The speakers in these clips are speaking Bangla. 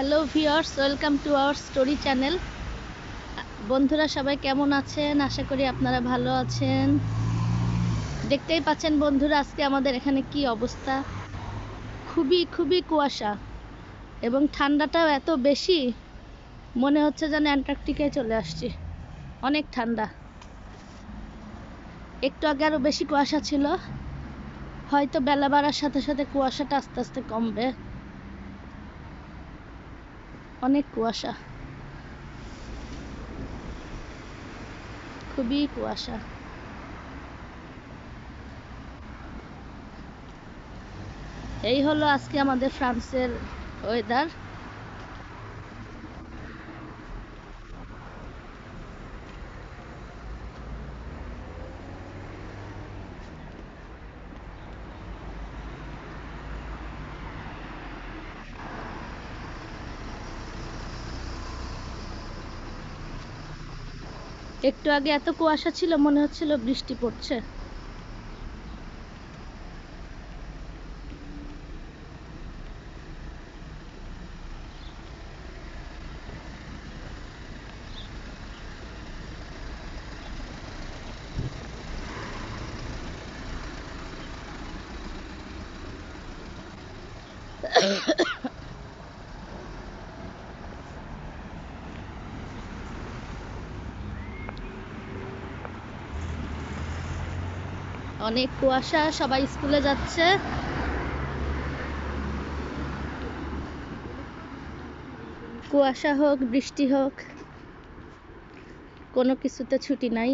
Hello viewers, welcome to our story channel. বন্ধুরা, সবাই কেমন আছেন? আশা করি আপনারা ভালো আছেন। দেখতেই পাচ্ছেন বন্ধুরা, আজকে আমাদের এখানে কি অবস্থা? খুবই খুবই কুয়াশা এবং ঠান্ডাটাও এত বেশি, মনে হচ্ছে যেন অ্যান্টার্কটিকায় চলে আসছি। অনেক ঠান্ডা। একটু আগে আরও বেশি কুয়াশা ছিল, হয়তো বেলা বাড়ার সাথে সাথে কুয়াশাটা আস্তে আস্তে কমবে। অনেক কুয়াশা। খুবই কুয়াশা। এই হলো আজকে আমাদের ফ্রান্সের ওয়েদার একটু আগে এত কুয়াশা ছিল মনে হচ্ছিল বৃষ্টি পড়ছে। অনেক কুয়াশা, সবাই স্কুলে যাচ্ছে। কুয়াশা হোক, বৃষ্টি হোক, কোনো কিছুতে ছুটি নাই।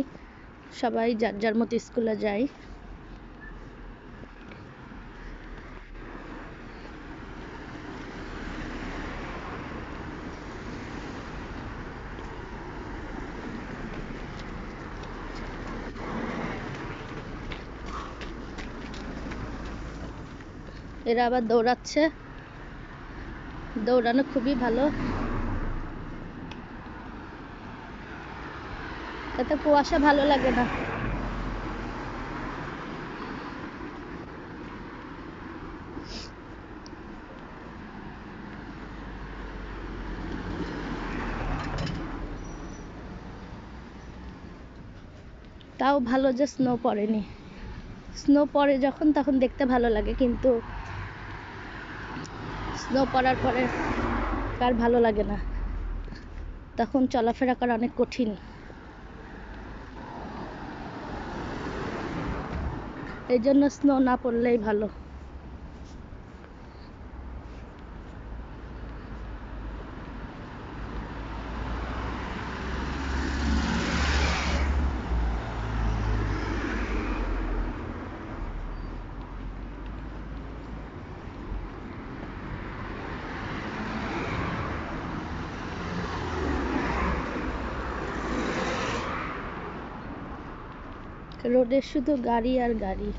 সবাই যার যার মতো স্কুলে যায়। এরা আবার দৌড়াচ্ছে। দৌড়ানো খুবই ভালো। এতে কুয়াশা ভালো লাগে না। তাও ভালো যে স্নো পড়েনি। স্নো পড়ে যখন, তখন দেখতে ভালো লাগে, কিন্তু স্নো পড়ার পরে আর ভালো লাগে না। তখন চলাফেরা করা অনেক কঠিন। এই জন্য স্নো না পড়লেই ভালো। রোডে শুধু গাড়ি আর গাড়ি।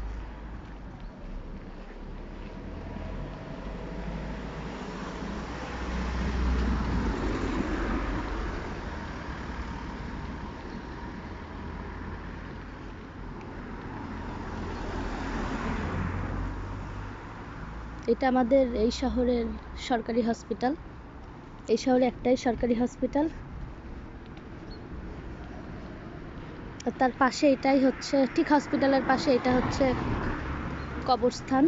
এটা আমাদের এই শহরের সরকারি হসপিটাল এই শহরে একটাই সরকারি হসপিটাল আর তার পাশে এটাই হচ্ছে ঠিক হসপিটালের পাশে এটা হচ্ছে কবরস্থান।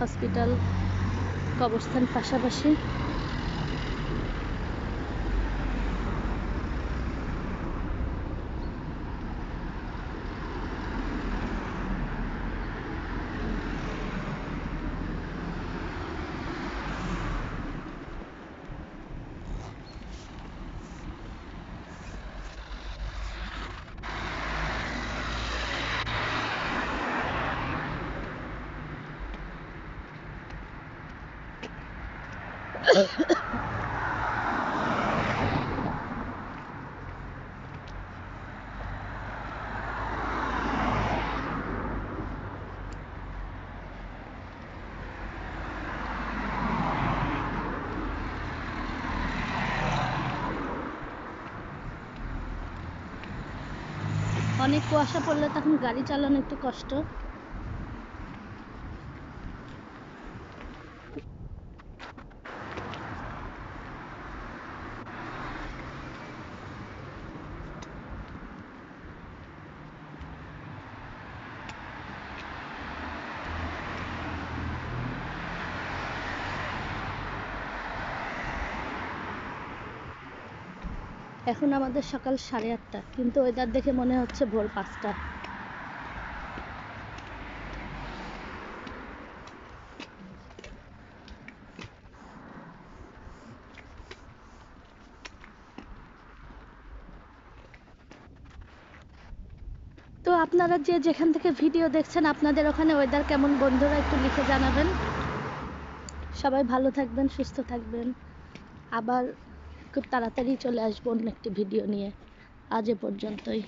হসপিটাল কবরস্থান পাশাপাশি। অনেক কুয়াশা পড়লে তখন গাড়ি চালানো একটু কষ্ট। এখন আমাদের সকাল সাড়ে আটটা, কিন্তু ওয়েদার দেখে মনে হচ্ছে ভোর পাঁচটা। তো আপনারা যে যেখান থেকে ভিডিও দেখছেন, আপনাদের ওখানে ওয়েদার কেমন? বন্ধুরা একটু লিখে জানাবেন। সবাই ভালো থাকবেন, সুস্থ থাকবেন। আবার খুব তাড়াতাড়ি চলে আসব অন্য একটি ভিডিও নিয়ে। আজ এ পর্যন্তই।